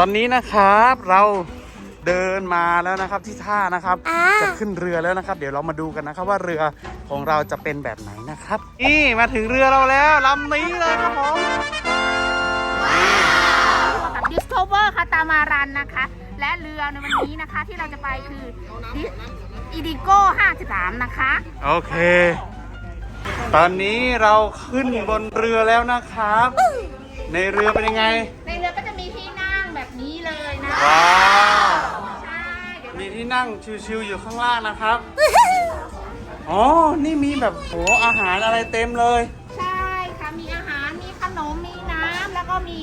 ตอนนี้นะครับเราเดินมาแล้วนะครับที่ท่านะครับอ่าจะขึ้นเรือแล้วนะครับ เดี๋ยวเรามาดูกันนะครับ ว่าเรือของเราจะเป็นแบบไหนนะครับ นี่มาถึงเรือเราแล้วลำนี้เลยครับผมกับ Discover คาตามารันนะคะ และเรือในวันนี้นะคะที่เราจะไปคืออีดิโก้53 นะคะ โอเค ตอนนี้เราขึ้นบนเรือแล้วนะครับ ในเรือเป็นยังไง ในเรือก็จะ ว้าวใช่เดี๋ยวมีที่นั่งชิวๆอยู่ข้างล่างนะครับ อ๋อ นี่มีแบบโหอาหารอะไรเต็มเลย ใช่ค่ะ มีอาหาร มีขนม มีน้ำ แล้วก็มี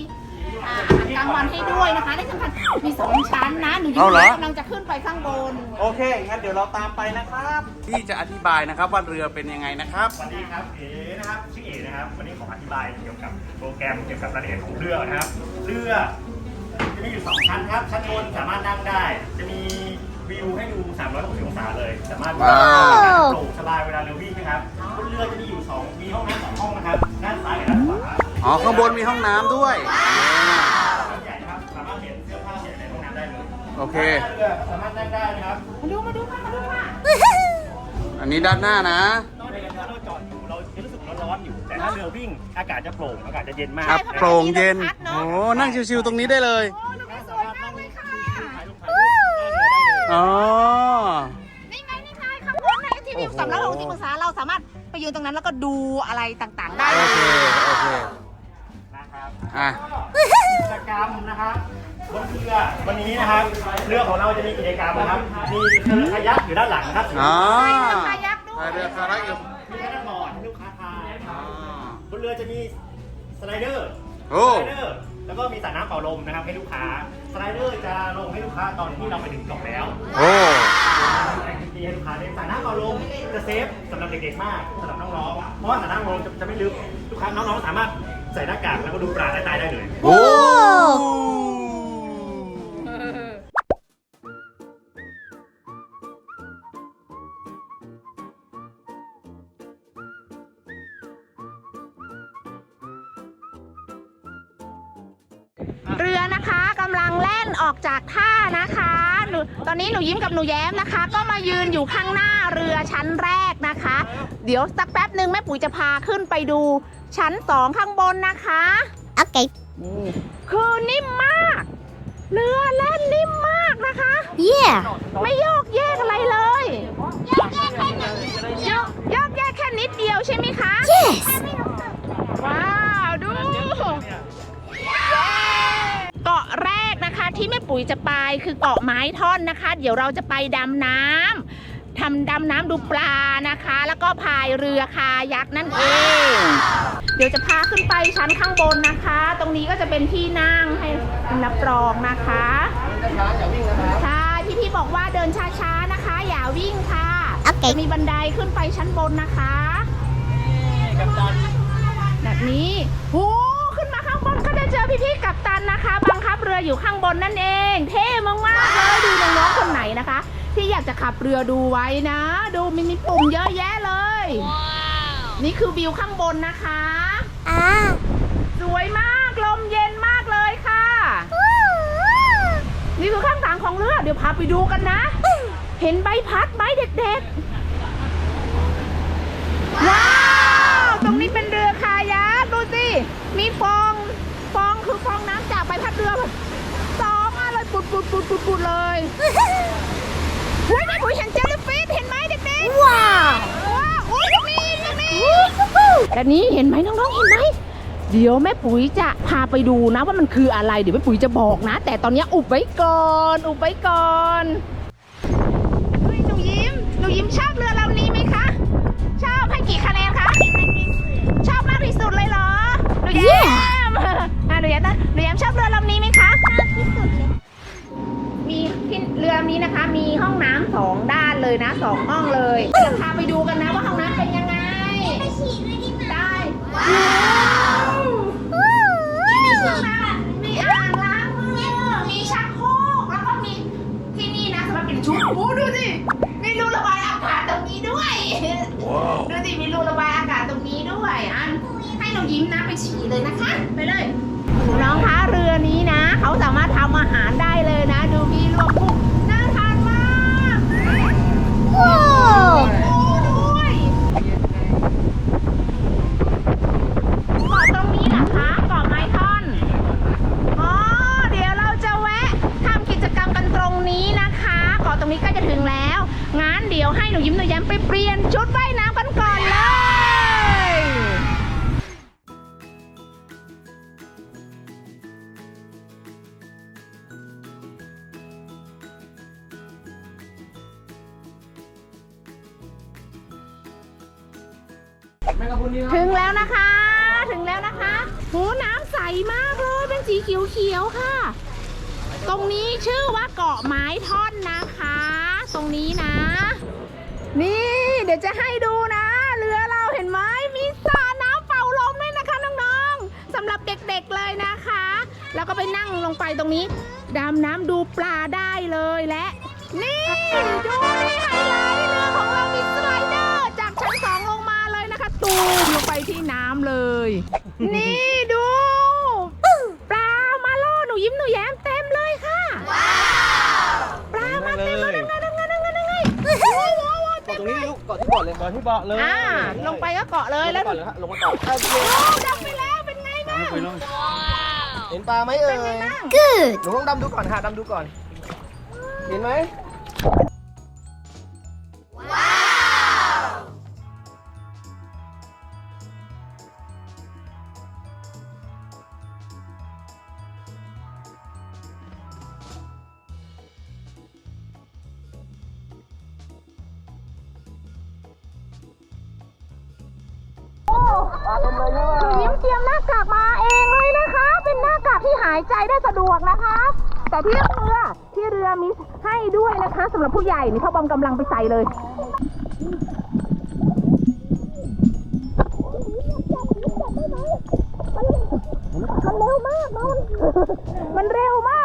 อ่าอาหารกลางวันให้ด้วยนะคะและสำคัญมีสองชั้นนะ หนูยิ้เอาเหรอ กำลังจะขึ้นไปข้างบน โอเค งั้นเดี๋ยวเราตามไปนะครับ ที่จะอธิบายนะครับว่าเรือเป็นยังไงนะครับ สวัสดีครับเอ๋นะครับชื่อเอ๋นะครับวันนี้ขออธิบายเกี่ยวกับโปรแกรมเกี่ยวกับรายละเอียดของเรือนะครับเรือจะ มีอยู่สองชั้นครับ ชั้นบนสามารถนั่งได้ จะมีวิวให้ดู 360 องศาเลย สามารถว้าวโปร่งสบายเวลาเรือวิ่งนะครับบนเรือจะมีอยู่สองมีห้องน้ำสองห้องนะครับ ด้านซ้ายกับด้านขวาอ๋อ ข้างบนมีห้องน้ำด้วยใหญ่นะครับ สามารถเห็นเสื้อผ้าเห็นในห้องน้ำได้เลยโอเค ด้านหน้าเรือสามารถนั่งได้นะครับ มาดูมาดูค่ะมาดูค่ะอันนี้ด้านหน้านะ ถ้าเรือวิ่งอากาศจะโปร่งอากาศจะเย็นมากครับโปร่งเย็นโอ้นั่งชิวๆตรงนี้ได้เลย โอ้ดูสวยมากเลยค่ะถ่ายรูปถ่ายรูปได้เลยได้เลยอ๋อ นี่ไงนี่ไงข้างบนในที่วิวสำนักลงที่ปรึกษาเราสามารถไปยืนตรงนั้นแล้วก็ดูอะไรต่างๆ ได้โอเค โอเค นะครับอะ กิจกรรมนะครับบนเรือวันนี้นะครับเรือของเราจะมีกิจกรรมนะครับมีเรือคายักอยู่ด้านหลังนะครับ อ๋อคายักด้วยพายเรือคายักอยู่ รือจะมีสไลเดอร์โอ้ สไลเดอร์แล้วก็มีสระน้ำเป่าลมนะครับให้ลูกค้า สไลเดอร์จะลงให้ลูกค้าตอนที่เราไปถึงเกาะแล้วโอ้แอคทิวิตี้ให้ลูกค้าเล่นสระน้ำเป่าลมจะเซฟสำหรับเด็กๆมากสำหรับน้องๆเพราะว่าสระน้ำเป่าลมจะจะไม่ลึกลูกค้าน้องๆสามารถใส่หน้ากากแล้วก็ดูปลาใต้ใต้ได้เลย โอ้ อนนี้หนูยิ้มกับหนูแย้มนะคะ ก็มายืนอยู่ข้างหน้าเรือชั้นแรกนะคะ เดี๋ยวสักแป๊บหนึ่งแม่ปุ๋ยจะพาขึ้นไปดู ชั้นสองข้างบนนะคะ โอเค คือนิ่มมาก เรือแล่นนิ่มมากนะคะเย่ไม่โยกแยกอะไรเลยโยกแยกแค่นิดโยกโยกแยกแค่นิดเดียวใช่ไหมคะ yes ปุ๋ยจะไปคือเกาะไม้ท่อนนะคะ เดี๋ยวเราจะไปดำน้ำทำดำน้ำดูปลานะคะ แล้วก็พายเรือคายักนั่นเอง เดี๋ยวจะพาขึ้นไปชั้นข้างบนนะคะ ตรงนี้ก็จะเป็นที่นั่งให้รับรองนะคะใช่พี่พี่ๆบอกว่าเดินช้าๆนะคะ อย่าวิ่งค่ะโอเคจะมีบันไดขึ้นไปชั้นบนนะคะแบบนี้โหขึ้นมาข้างบนก็จะเจอพี่ๆกับตันนะคะ บังคับเรืออยู่ข้างบนนั่นเอง เท่มากๆเลยดูน้องๆคนไหนนะคะ ที่อยากจะขับเรือดูไว้นะ ดูมีมีปุ่มเยอะแยะเลย นี่คือวิวข้างบนนะคะอ่าสวยมากลมเย็นมากเลยค่ะ นี่คือข้างทางของเรือเดี๋ยวพาไปดูกันนะ เห็นใบพัดไหมเด็กๆว้าวตรงนี้เป็นเรือคายักดูสิมีฟองฟอง คือฟองน้ำจากใบพัดเรือแบบสองมาเลยปุดปุดปุดปุดปุดเลยเฮ้ยแม่ปุ๋ยเห็นเจลลี่ฟิชเห็นไหมเด็กๆว้าวว้าวอุ้ยตรงนี้ตรงนี้แต่นี้เห็นไหมน้องๆเห็นไหมเดี๋ยวแม่ปุ๋ยจะพาไปดูนะว่ามันคืออะไรเดี๋ยวแม่ปุ๋ยจะบอกนะ แต่ตอนนี้อุบไว้ก่อน อุบไว้ก่อนเฮ้ยหนูยิ้มหนูยิ้มชอบเรือลำนี้ไหมคะ ชอบให้กี่คะแนนคะชอบมากที่สุดเลยเหรอหนูแย้มอะหนูแย้มนะหนูแย้มชอบเรือลำนี้ไหมคะชอบที่สุดเลยมีที่เรือลำนี้นะคะ มีห้องน้ำสองด้านเลยนะสองห้องเลยเดี๋ยวพาไปดูกันนะว่าห้องน้ำเป็นยังไงได้ว้าวมีห้องน้ำมีอ่างล้างมือมีชักโครกแล้วก็มีที่นี่นะสำหรับเป็นชุดโอ้ดูสิมีรูระบายอากาศตรงนี้ด้วยดูสิมีรูระบายอากาศตรงนี้ด้วยอันให้หนูยิ้มนะไปฉี่เลยนะคะ ไปเลย น้องคะเรือนี้นะ เขาสามารถทำอาหารได้ สีเขียวๆค่ะ ตรงนี้ชื่อว่าเกาะไม้ท่อนนะคะ ตรงนี้นะ นี่ เดี๋ยวจะให้ดูนะ เรือเราเห็นไหมมีสระน้ำเป่าลมด้วยนะคะน้องๆสำหรับเด็กๆเลยนะคะ แล้วก็ไปนั่งลงไปตรงนี้ดำน้ำดูปลาได้เลยและ นี่ดูนี่ไฮไลท์เรือของเรามีสไลเดอร์จากชั้นสองลงมาเลยนะคะ ตูมลงไปที่น้ำเลย นี่ดู เลนี้ยลูกเกาะที่เบาะเลยเกาะที่เบาะเลยอ่าลงไปก็เกาะเลยแล้วลงมาก่อนเลยฮะลงมาก่อนโอ้ดำไปแล้วเป็นไงบ้างไปลงเห็นปลาไหมเอ่เป็นไงยบ้างกูดหนูลองดำดูก่อนค่ะดำดูก่อน เห็นไหม กำลังไปใส่เลยมันเร็วมากนนมันเร็วมาก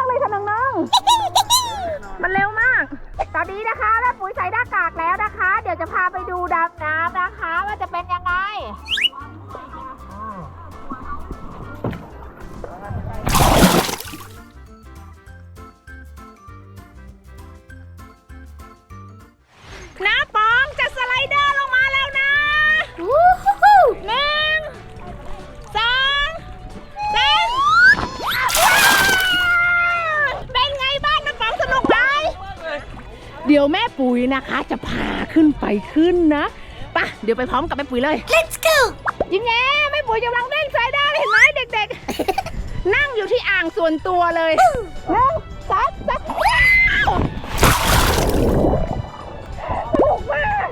ขึ้นไปขึ้นนะไปะเดี๋ยวไปพร้อมกับแม่ปุ๋ยเลย let's go ยิ้มแย้มแม่ปุ๋ยกำลังเล่นสไลเดอร์เห็นไหมเด็กๆ นั่งอยู่ที่อ่างส่วนตัวเลยหนึ่งสองสามว้าวสนุกมาก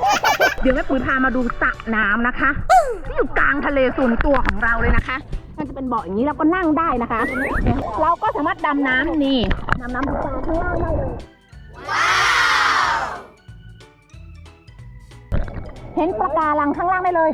เดี๋ยวแม่ปุ๋ยพามาดูสระน้ำนะคะที่อยู่กลางทะเลส่วนตัวของเราเลยนะคะ มันจะเป็นเบาะอย่างนี้เราก็นั่งได้นะคะ เราก็สามารถดำน้ำนี่ดำน้ำดูปลาข้างล่างได้เลย เห็นปะการังข้างล่างได้เลย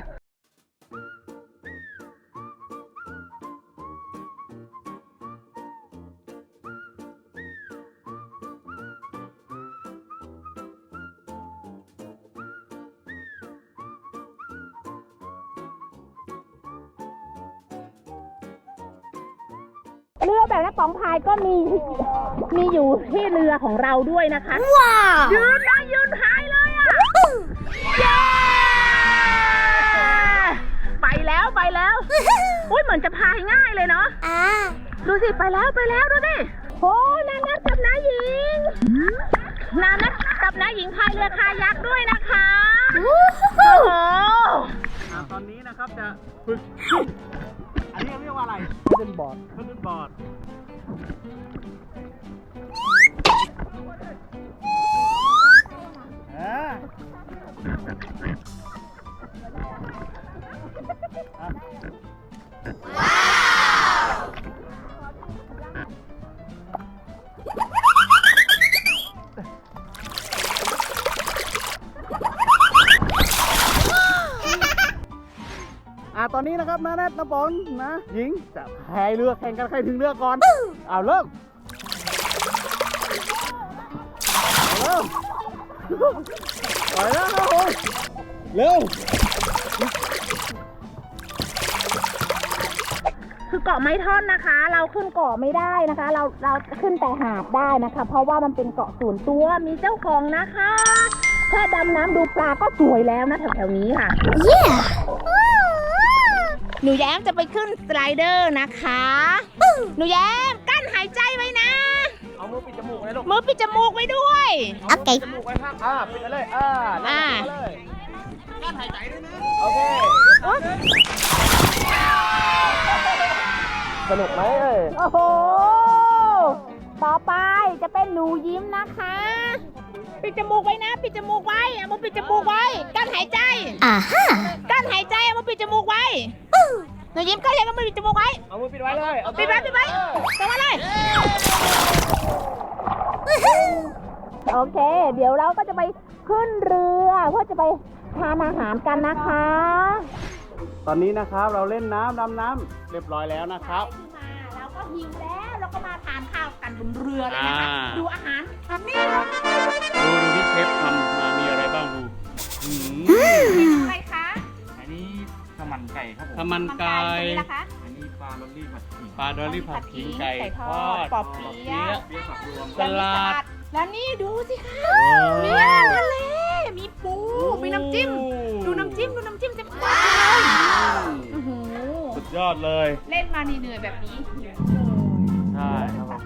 เรือแบบน้ำปองพายก็มีมีอยู่ที่เรือของเราด้วยนะคะ ว้าวยืน มือนจะพายง่ายเลยเนาะอ่าดูสิไปแล้วไปแล้วดูดิโอ้นานัทกับน้าหญิงนานัทกับน้าหญิงพายเรือคายักด้วยนะคะวู้ฮู้โอ้โหอ่าตอนนี้นะครับจะฝึกขึ้นอันนี้เรียกว่าอะไรเป็นบอร์ดขึ้นบอร์ด นนี้นะครับนะนัทนะปอนนะหญิงจะพายเรือแข่งกันใครถึงเรือก่อนเอาเริ่มเอาเริ่มไปแล้วครับผมเร็วคือเกาะไม้ท่อนนะคะ เราขึ้นเกาะไม่ได้นะคะ เราเราขึ้นแต่หาดได้นะคะ เพราะว่ามันเป็นเกาะส่วนตัวมีเจ้าของนะคะ แค่ดำน้ำดูปลาก็สวยแล้วนะแถวๆนี้ค่ะ Yeah. หนูแย้มจะไปขึ้นสไลเดอร์นะคะ หนูแย้มกั้นหายใจไว้นะ เอามือปิดจมูกเลยลูกมือปิดจมูกไว้ด้วย โอเคจมูกไว้ข้างอ่าปิดไปเลยอ่านั่งอ่าปิดไปเลยกั้นหายใจด้วยนะ โอเค สนุกไหมเอ่ยโอ้โห ต่อไปจะเป็นหนูยิ้มนะคะ ปิดจมูกไว้นะ ปิดจมูกไว้เอามือปิดจมูกไว้กั้นหายใจ Aha. กั้นหายใจเอามือปิดจมูกไว้หนูยิ้มกั้นหายใจเอามือปิดจมูกไว้เอามือปิดไว้เลยเอาปิดไว้ปิดไว้เออตรงมาเลยโอเค เดี๋ยวเราก็จะไปขึ้นเรือเพื่อจะไปทานอาหารกันนะคะ ตอนนี้นะครับเราเล่นน้ำดำน้ำเรียบร้อยแล้วนะครับมาเราก็หิวแล้ว เราก็มาทานข้าวกันบนเรือเลยนะคะ อ่า ดูอาหารนี่ดูดูที่เชฟทำมามีอะไรบ้างดูอืมอะไรคะอันนี้ข้าวมันไก่ครับผมทำมันไก่อันนี้นะคะอันนี้ปลาลอลลี่ผัดขิงปลาดอลลี่ผัดขิงไก่ทอด ปอบเปี๊ยะเปี๊ยะผักรวมสลัด แล้วนี่ดูสิคะโอ้มีอาหารทะเล มีปู มีน้ำจิ้ม ดูน้ำจิ้ม ดูน้ำจิ้มเต็มๆเลยอื้อหือสุดยอดเลย เล่นมาเหนื่อยๆแบบนี้ ใช่ครับผม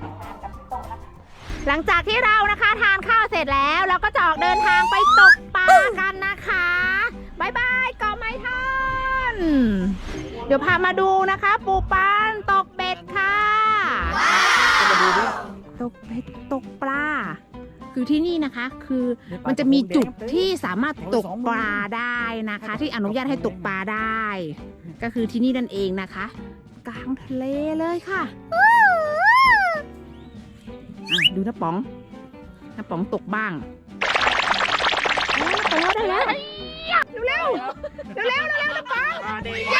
หลังจากที่เรานะคะทานข้าวเสร็จแล้วเราก็จะออกเดินทางไปตกปลากันนะคะบายบายเกาะไม้ท่อนเดี๋ยวพามาดูนะคะปูปานตกเบ็ดค่ะตกเบ็ดตกปลาคือที่นี่นะคะคือมันจะมีจุดที่สามารถตกปลาได้นะคะ ที่อนุญาตให้ตกปลาได้ ก็คือที่นี่นั่นเองนะคะ ลางทะเลเลยค่ะอะดูน้าป๋องน้าป๋องตกบ้างเอ้ยน้าป๋องได้แล้วเร็วเร็วเร็วเร็วเร็วน้าป๋องเย้เ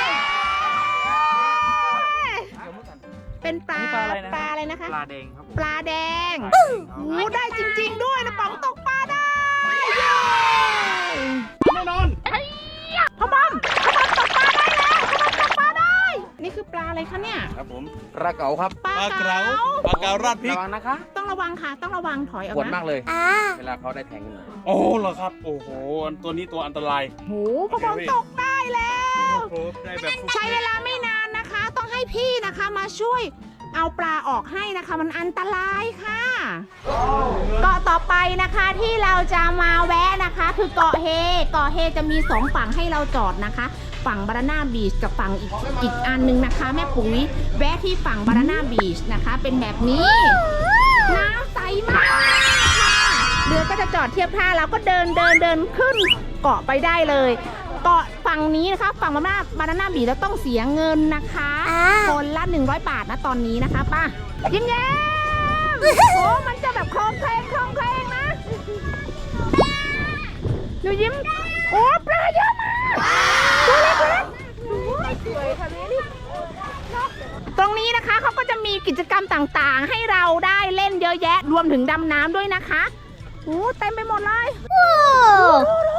ย้เป็นปลาปลาอะไรนะคะ ปลาแดงครับผมปลาแดงโอ้ได้จริง ๆ ด้วยนะป๋องตกปลาได้เย้แน่นอนาอะไรคะเนี่ยครับผมปลาเก๋าครับปลาปลาเก๋าเก๋าปลาเก๋าราดพริกระวังนะคะต้องระวังค่ะ ต้องระวังถอยออกปวดนะมากเลย Ah. เวลาเขาได้แทงขึ้นมาโอ้เหรอครับ โอ้โหตัวนี้ตัวอันตราย โหพ่อบอมตกได้แล้วโอ้โหได้แบบฟุกใช้เวลาไม่นานนะคะ ต้องให้พี่นะคะมาช่วย เอาปลาออกให้นะคะ มันอันตรายค่ะเกาะต่อไปนะคะที่เราจะมาแวะนะคะ คือเกาะเฮเกาะเฮจะมีสองฝั่งให้เราจอดนะคะ ฝั่งบานาน่าบีชกับฝั่งอีกอีกอันหนึงนะคะ แม่ปุ๋ยแวะที่ฝั่งบานาน่าบีชนะคะ เป็นแบบนี้ น้ำใสมากค่ะเรือก็จะจอดเทียบท่าแล้วก็เดินเดินเดินขึ้นเกาะไปได้เลยเกาะฝั่งนี้นะคะ ฝั่งบานาน่าบานาน่าบีแล้วต้องเสียเงินนะคะอ่าคนละ 100 บาทนะตอนนี้นะคะป้ายิ้มแย้มโอ้มันจะแบบโคลงเคลงโคลงเคลงนะหนูยิ้ม โอ้ปลาเยอะมาก ตรงนี้นะคะเขาก็จะมีกิจกรรมต่างๆ ให้เราได้เล่นเยอะแยะ รวมถึงดำน้ำด้วยนะคะโอ้เต็มไปหมดเลย Whoa. ดูดู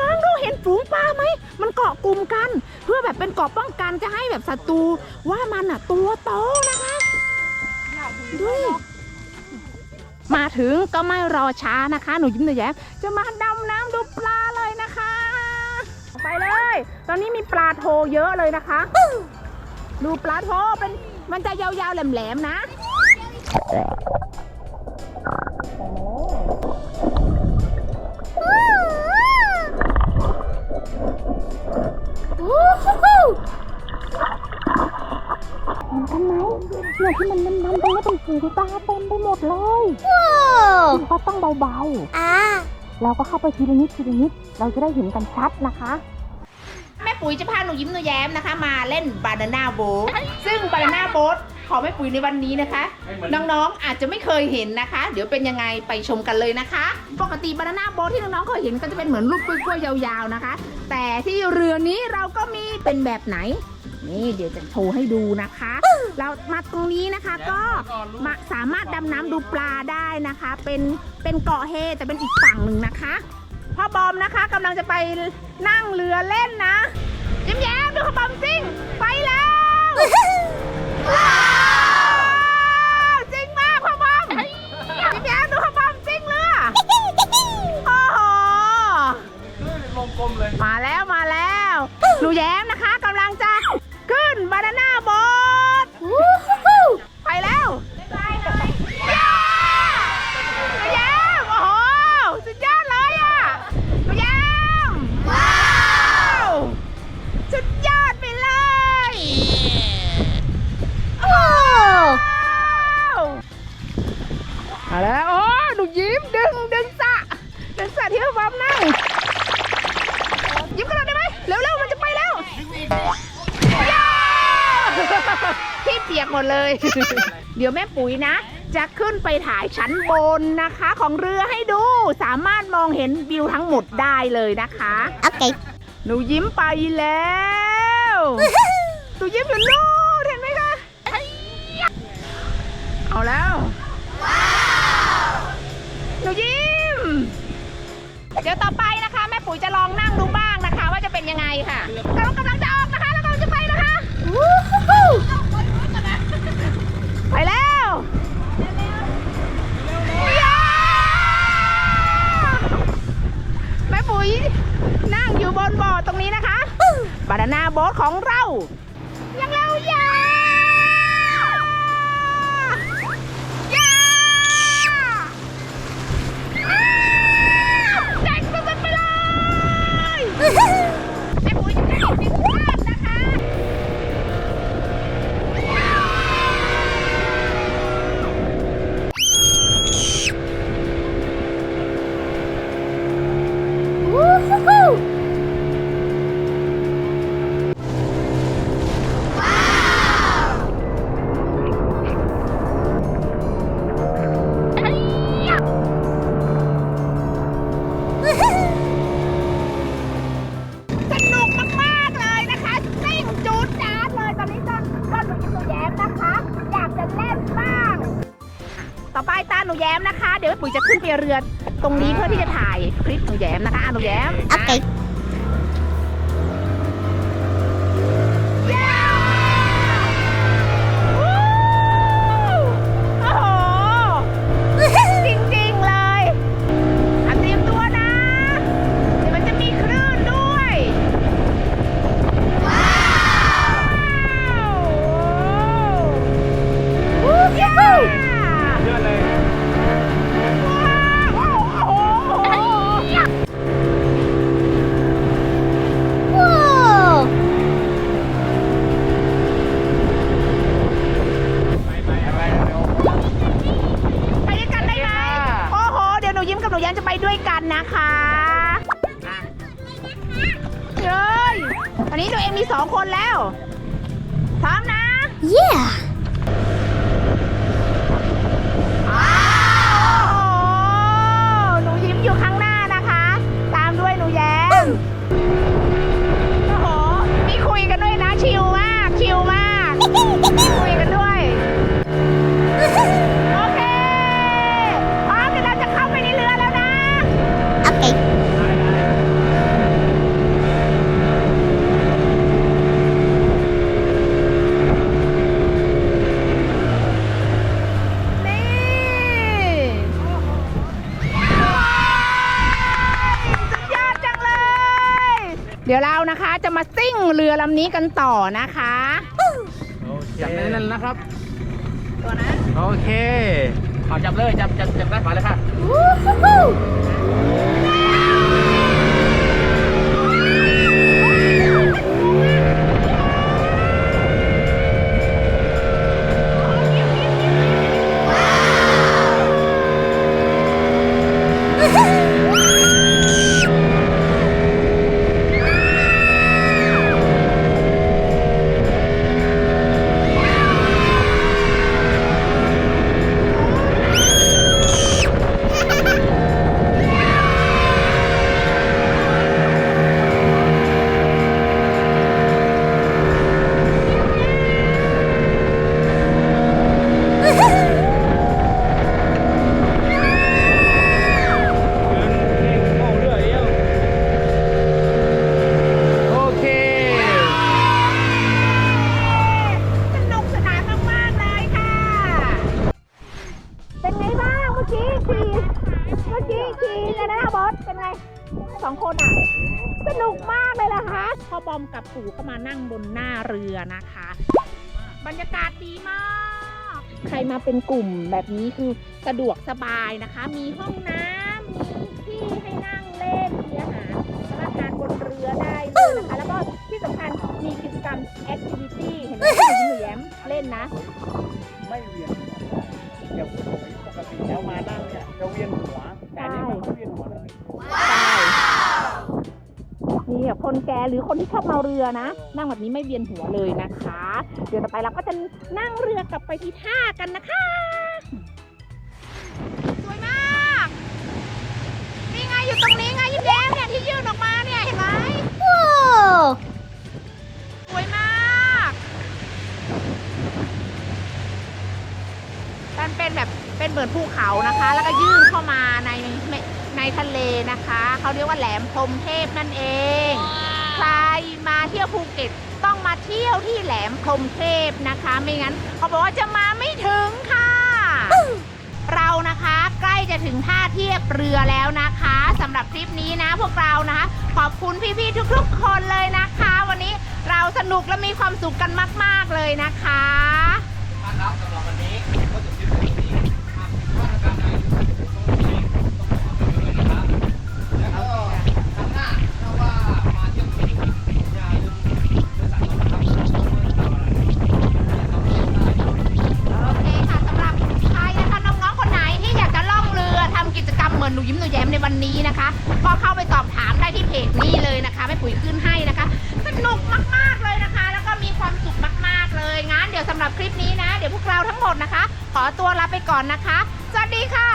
น้องๆดูเห็นฝูงปลาไหม มันเกาะกลุ่มกัน เพื่อแบบเป็นเกาะป้องกันจะให้แบบศัตรูว่ามันอะตัวโตนะคะดูดิมาถึงก็ไม่รอช้านะคะ หนูยิ้มหนูแย้มจะมาดำน้ำดูปลาเลยนะคะ ไปเลย ตอนนี้มีปลาโทเยอะเลยนะคะ ดูปลาโทเป็นมันจะยาวๆแหลมๆนะเห็นกันไหมเนี่ยที่มันมันๆตรงนี้เป็นฝูงปลาเต็มไปหมดเลย Whoa. คุณก็ต้องเบา Ah. ๆเราก็เข้าไปทีละนิดทีละนิด เราจะได้เห็นกันชัดนะคะ ปุ๋ยจะพาหนูยิ้มหนูแย้มนะคะ มาเล่นบานาน่าโบ๊ทซึ่งบานาน่าโบ๊ทของแม่ปุ๋ยในวันนี้นะคะ น้องๆอาจจะไม่เคยเห็นนะคะ เดี๋ยวเป็นยังไงไปชมกันเลยนะคะ ปกติบานาน่าโบ๊ทที่น้องๆเคยเห็นก็จะเป็นเหมือนลูกกล้วยๆยาวๆนะคะ แต่ที่เรือนี้เราก็มีเป็นแบบไหนนี่เดี๋ยวจะโชว์ให้ดูนะคะ เรามาตรงนี้นะคะก็มาสามารถดำน้ำดูปลาได้นะคะ เป็นเป็นเกาะเฮแต่เป็นอีกฝั่งหนึ่งนะคะ พ่อบอมนะคะกำลังจะไปนั่งเรือเล่นนะยิ้มแย้มดูพ่อบอมซิ่งไปแล้วว้าว พี่เปียกหมดเลย เดี๋ยวแม่ปุ๋ยนะ จะขึ้นไปถ่ายชั้นบนนะคะ ของเรือให้ดูสามารถมองเห็นวิวทั้งหมดได้เลยนะคะ Okay. หนูยิ้มไปแล้วหนูยิ้มอยู่นู่นเห็นไหมคะ เอาแล้วหนูยิ้ม เดี๋ยวต่อไปนะคะ แม่ปุ๋ยจะลองนั่งดูบ้างนะคะ ว่าจะเป็นยังไงค่ะกำลังกำลังจะออกนะคะแล้วกำลังจะไปนะคะ ปุ๋ย นั่งอยู่บนบ่อตรงนี้นะคะ บานาน่าโบ๊ทของเรา ยังเร็วยาย่ มนะคะ เดี๋ยวแม่ปุ๋ยจะขึ้นไปเรือตรงนี้เพื่อที่จะถ่ายคลิปหนูแย้มนะคะอะหนูแย้ม โอเค นี้กันต่อนะคะจับแน่นๆนะครับ ตัวนั้นโอเคเอาจับเลย จับจับจับได้ฝาเลยค่ะ Woohoo! สองคนอะ สนุกมากเลยล่ะคะพ่อบอมกับปู่ก็มานั่งบนหน้าเรือนะคะ บรรยากาศดีมาก ใครมาเป็นกลุ่มแบบนี้คือสะดวกสบายนะคะ มีห้องน้ำมีที่ให้นั่งเล่นมีอาหารสามารถทานบนเรือได้เลยนะคะ แล้วก็ที่สำคัญมีกิจกรรมแอคทิวิตี้เห็นไหมที่หนูแย้มเล่นนะ ไม่เวียนหัวเดี๋ยวปกติแล้วมานั่งเนี่ยจะเวียนหัว แต่อันนี่ไม่ค่อยเวียนหัวเลยใช่นี่แบบ คนแก่หรือคนที่ชอบเมาเรือนะ นั่งแบบนี้ไม่เวียนหัวเลยนะคะ เดี๋ยวต่อไปเราก็จะนั่งเรือกลับไปที่ท่ากันนะคะสวยมากนี่ไงอยู่ตรงนี้ไงยิ้มแย้มเนี่ยที่ยื่นออกมาเนี่ยเห็นไหม Whoa! สวยมากมันเป็นแบบเป็นเหมือนภูเขานะคะ แล้วก็ยื่นเข้ามาในใน ทะเลนะคะ เขาเรียกว่าแหลมพรหมเทพนั่นเอง ใครมาเที่ยวภูเก็ตต้องมาเที่ยวที่แหลมพรหมเทพนะคะ ไม่งั้น เขาบอกว่าจะมาไม่ถึงค่ะ เรานะคะใกล้จะถึงท่าเทียบเรือแล้วนะคะสำหรับคลิปนี้นะพวกเรานะคะ ขอบคุณพี่ๆทุกๆ คนเลยนะคะ วันนี้เราสนุกและมีความสุขกันมาก ๆเลยนะคะมาครับสำหรับวันนี้ก็จบคลิปเพียงเท่านี้ ตัวลาไปก่อนนะคะ สวัสดีค่ะ